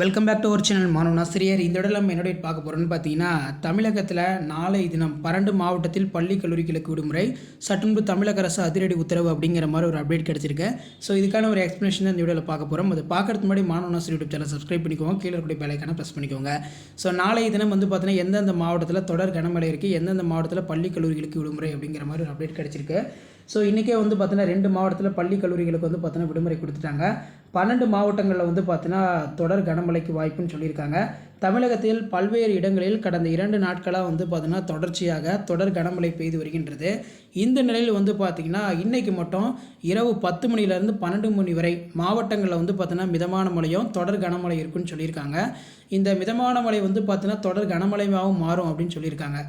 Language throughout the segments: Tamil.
வெல்கம் பேக் டு அவர் சேனல் மாணவன் ஆசிரியர் இந்த இடம் நம்ம என்னோட பார்க்க போகிறோம்னு பார்த்தீங்கன்னா தமிழகத்தில் நாளை தினம் பன்னெண்டு மாவட்டத்தில் பள்ளி கல்லூரிகளுக்கு விடுமுறை சட்டுன்பு தமிழக அரசு அதிரடி உத்தரவு அப்படிங்கிற மாதிரி ஒரு அப்டேட் கிடச்சிருக்கு. ஸோ இதுக்கான ஒரு எக்ஸ்ப்ளனேஷன் தான் இந்த வீடியோவில் பார்க்க போகிறோம் அது பார்க்கறதுக்கு முன்னாடி மாணவன் ஆசிரியர் யூடியூப் சேனல் சப்ஸ்கிரைப் பண்ணிக்கோங்க. கீழே இருக்கக்கூடிய பேலைக்கான ப்ரெஸ் பண்ணிக்கோங்க. ஸோ நாளை தினம் வந்து பார்த்தீங்கன்னா எந்தெந்த மாவட்டத்தில் தொடர் கனமழை இருக்குது எந்தெந்த மாவட்டத்தில் பள்ளி கல்லூரிகளுக்கு விடுமுறை அப்படிங்கிற மாதிரி ஒரு அப்டேட் கிடச்சிருக்கு. ஸோ இன்றைக்கே வந்து பார்த்தீங்கன்னா ரெண்டு மாவட்டத்தில் பள்ளி கல்லூரிகளுக்கு வந்து பார்த்தீங்கன்னா விடுமுறை கொடுத்துட்டாங்க. பன்னெண்டு மாவட்டங்களில் வந்து பார்த்தீங்கன்னா தொடர் கனமழைக்கு வாய்ப்புன்னு சொல்லியிருக்காங்க. தமிழகத்தில் பல்வேறு இடங்களில் கடந்த இரண்டு நாட்களாக வந்து பார்த்திங்கன்னா தொடர்ச்சியாக தொடர் கனமழை பெய்து வருகின்றது. இந்த நிலையில் வந்து பார்த்திங்கன்னா இன்றைக்கி மட்டும் இரவு பத்து மணிலேருந்து பன்னெண்டு மணி வரை மாவட்டங்களில் வந்து பார்த்திங்கன்னா மிதமான மழையும் தொடர் கனமழை இருக்குன்னு சொல்லியிருக்காங்க. இந்த மிதமான மழை வந்து பார்த்திங்கன்னா தொடர் கனமழையாகவும் மாறும் அப்படின்னு சொல்லியிருக்காங்க.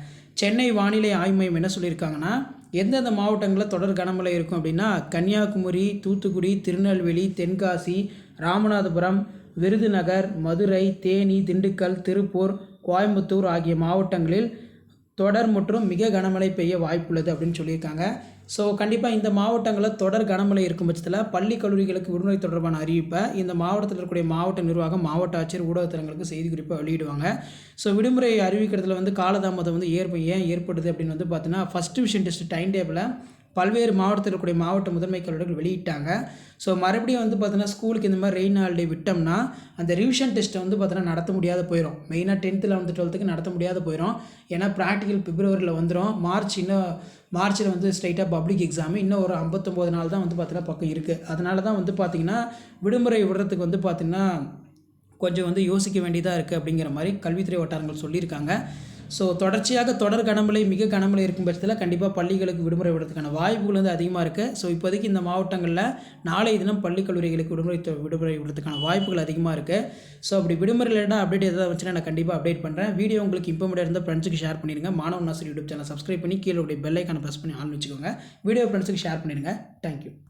சென்னை வானிலை ஆய்வு மையம் என்ன சொல்லியிருக்காங்கன்னா எந்தெந்த மாவட்டங்களில் தொடர் கனமழை இருக்கும் அப்படின்னா கன்னியாகுமரி தூத்துக்குடி திருநெல்வேலி தென்காசி ராமநாதபுரம் விருதுநகர் மதுரை தேனி திண்டுக்கல் திருப்பூர் கோயம்புத்தூர் ஆகிய மாவட்டங்களில் தொடர் மற்றும் மிக கனமழை பெய்ய வாய்ப்புள்ளது அப்படின்னு சொல்லியிருக்காங்க. ஸோ கண்டிப்பாக இந்த மாவட்டங்களில் தொடர் கனமழை இருக்கும் பட்சத்தில் பள்ளி கல்லூரிகளுக்கு விடுமுறை தொடர்பான அறிவிப்பை இந்த மாவட்டத்தில் இருக்கக்கூடிய மாவட்ட நிர்வாகம் மாவட்ட ஆட்சியர் ஊடகத்தலங்களுக்கு செய்தி குறிப்பாக வெளியிடுவாங்க. ஸோ விடுமுறை அறிவிக்கிறதுல வந்து காலதாமதம் வந்து ஏற்ப ஏன் ஏற்படுது அப்படின்னு வந்து பார்த்தீங்கன்னா ஃபஸ்ட் டிவிஷன் டெஸ்ட் டைம் டேபிளை பல்வேறு மாவட்டத்தில் இருக்கக்கூடிய மாவட்ட முதன்மை கல்லூரிகள் வெளியிட்டாங்க. ஸோ மறுபடியும் வந்து பார்த்தீங்கன்னா ஸ்கூலுக்கு இந்த மாதிரி ரெயின் ஹாலிடே விட்டோம்னா அந்த ரிவிஷன் டெஸ்ட்டை வந்து பார்த்தோன்னா நடத்த முடியாத போயிடும் மெயினாக டென்த்து லெவன்த்து டுவெல்த்துக்கு நடத்த முடியாத போயிடும் ஏன்னா ப்ராக்டிக்கல் பிப்ரவரியில் வந்துடும் மார்ச் இன்னும் மார்ச்சில் வந்து ஸ்ட்ரைட்டாக பப்ளிக் எக்ஸாமு இன்னும் ஒரு ஐம்பத்தொம்போது நாள் தான் வந்து பார்த்தீங்கன்னா பக்கம் இருக்குது அதனால தான் வந்து பார்த்திங்கன்னா விடுமுறை விடுறதுக்கு வந்து பார்த்திங்கன்னா கொஞ்சம் வந்து யோசிக்க வேண்டியதாக இருக்குது அப்படிங்கிற மாதிரி கல்வித்துறை வட்டாரங்கள் சொல்லியிருக்காங்க. ஸோ தொடர்ச்சியாக தொடர் கனமழை மிக கனமழை இருக்கும் பட்சத்தில் கண்டிப்பாக பள்ளிகளுக்கு விடுமுறை விடுறதுக்கான வாய்ப்புகள் வந்து அதிகமாக இருக்குது ஸோ இப்போதைக்கு இந்த மாவட்டங்களில் நாளை தினம் பள்ளி கல்லூரிகளுக்கு விடுமுறை விடுமுறை விடுறதுக்கான வாய்ப்புகள் அதிகமாக இருக்குது ஸோ அப்படி விடுமுறை இல்லைனா அப்டேட் எதாவது வச்சுன்னா நான் கண்டிப்பாக அப்டேட் பண்ணுறேன் வீடியோ உங்களுக்கு இம்பார்மெண்ட் இருந்தால் ஃப்ரெண்ட்ஸுக்கு ஷேர் பண்ணிடுங்க. மாணவ நாசர் யூடியூப் சேனல் சப்ஸ்கிரைப் பண்ணி கீழே உடைய பெல்லைக்கான ப்ரெஸ் பண்ணி ஆன் வச்சுக்கோங்க. வீடியோ ஃப்ரெண்ட்ஸுக்கு ஷேர் பண்ணிடுங்க. தேங்க்யூ